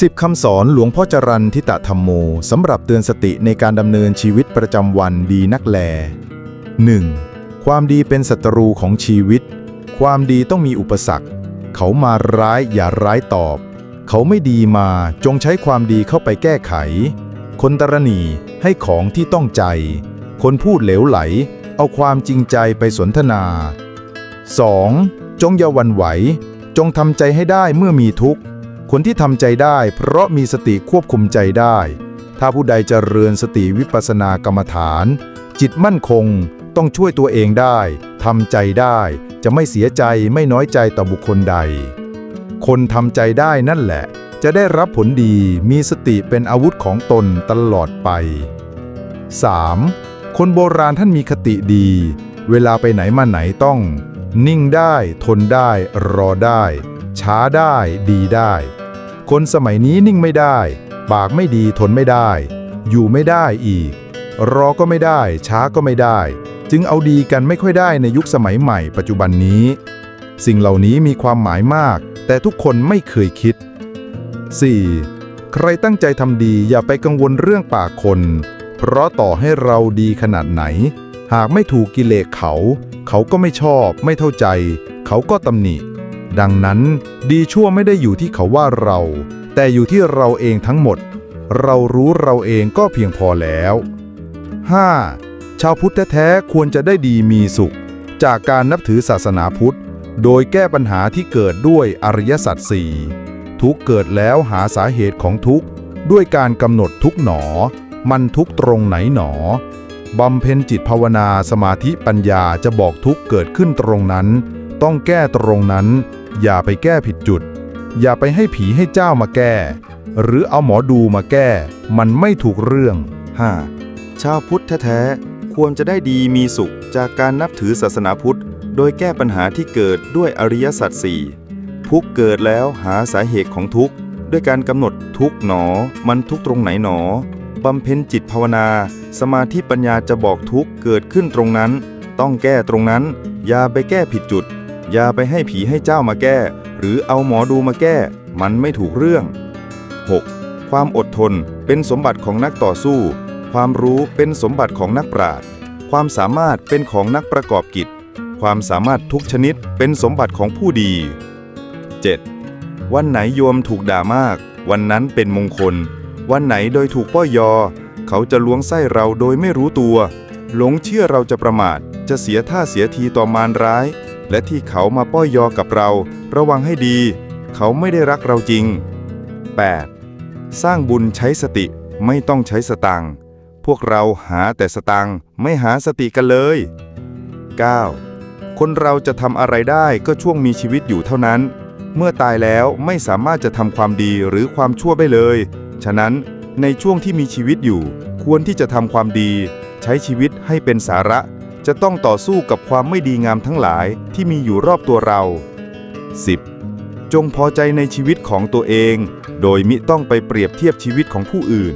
สิบคำสอนหลวงพ่อจรันทิตะธรรมโมสำหรับเตือนสติในการดำเนินชีวิตประจำวันดีนักแล 1. ความดีเป็นศัตรูของชีวิต ความดีต้องมีอุปสรรค เขามาร้ายอย่าร้ายตอบ เขาไม่ดีมาจงใช้ความดีเข้าไปแก้ไข คนตรณีให้ของที่ต้องใจ คนพูดเหลวไหล เอาความจริงใจไปสนทนา 2. จงอย่าวันไหว จงทำใจให้ได้เมื่อมีทุกข์ คนที่ทำใจได้ เพราะมีสติควบคุมใจได้ ถ้าผู้ใดจเจริญสติวิปัสสนากรรมฐาน จิตมั่นคงต้องช่วยตัวเองได้ทำใจได้จะไม่เสียใจไม่น้อยใจต่อบุคคลใด คนทำใจได้นั่นแหละ จะได้รับผลดีมีสติเป็นอาวุธของตนตลอดไป 3. คนโบราณท่านมีคติดี เวลาไปไหนมาไหนต้อง นิ่งได้ ทนได้ รอได้ ช้าได้ดีได้ คนสมัยนี้นิ่งไม่ได้ ปากไม่ดีทนไม่ได้ อยู่ไม่ได้อีก รอก็ไม่ได้ ช้าก็ไม่ได้ จึงเอาดีกันไม่ค่อยได้ในยุคสมัยใหม่ปัจจุบันนี้ สิ่งเหล่านี้มีความหมายมาก แต่ทุกคนไม่เคยคิด 4. ใครตั้งใจทำดีอย่าไปกังวลเรื่องปากคน เพราะต่อให้เราดีขนาดไหน หากไม่ถูกกิเลสเขา เขาก็ไม่ชอบ ไม่เข้าใจ เขาก็ตำหนิ ดังนั้น ดีชั่วไม่ได้อยู่ที่เขาว่าเรา แต่อยู่ที่เราเองทั้งหมด เรารู้เราเองก็เพียงพอแล้ว 5. ชาวพุทธแท้ๆควรจะได้ดีมีสุข จากการนับถือศาสนาพุทธ โดยแก้ปัญหาที่เกิดด้วยอริยสัจสี่ทุกเกิดแล้วหาสาเหตุของทุกข์ด้วยการกำหนดทุกหนอ มันทุกตรงไหนหนอบำเพ็ญจิตภาวนาสมาธิปัญญาจะบอกทุกเกิดขึ้นตรงนั้น ต้องแก้ตรงนั้น อย่าไปแก้ผิดจุด อย่าไปให้ผีให้เจ้ามาแก้ หรือเอาหมอดูมาแก้ มันไม่ถูกเรื่อง 5. ชาวพุทธแท้ๆควรจะได้ดีมีสุขจากการนับถือศาสนาพุทธ โดยแก้ปัญหาที่เกิดด้วยอริยสัจสี่ทุกเกิดแล้วหาสาเหตุของทุกข์ด้วยการกำหนดทุกหนอ มันทุกตรงไหนหนอบำเพ็ญจิตภาวนา สมาธิปัญญาจะบอกทุกเกิดขึ้นตรงนั้น ต้องแก้ตรงนั้น อย่าไปแก้ผิดจุด อย่าไปให้ผีให้เจ้ามาแก้ หรือเอาหมอดูมาแก้ มันไม่ถูกเรื่อง 6. ความอดทนเป็นสมบัติของนักต่อสู้ ความรู้เป็นสมบัติของนักปราชญ์ความสามารถเป็นของนักประกอบกิจ ความสามารถทุกชนิดเป็นสมบัติของผู้ดี 7. วันไหนโยมถูกด่ามาก วันนั้นเป็นมงคล วันไหนโดยถูกป้อยยอเขาจะล้วงไส้เราโดยไม่รู้ตัว หลงเชื่อเราจะประมาท จะเสียท่าเสียทีต่อมารร้าย และที่เขามาป้อยยอกับเรา ระวังให้ดี เขาไม่ได้รักเราจริง 8. สร้างบุญใช้สติไม่ต้องใช้สตังพวกเราหาแต่สตังไม่หาสติกันเลย 9. คนเราจะทำอะไรได้ก็ช่วงมีชีวิตอยู่เท่านั้น เมื่อตายแล้วไม่สามารถจะทำความดีหรือความชั่วได้เลย ฉะนั้นในช่วงที่มีชีวิตอยู่ ควรที่จะทำความดี ใช้ชีวิตให้เป็นสาระ จะต้องต่อสู้กับความไม่ดีงามทั้งหลายที่มีอยู่รอบตัวเรา 10. จงพอใจในชีวิตของตัวเอง โดยมิต้องไปเปรียบเทียบชีวิตของผู้อื่น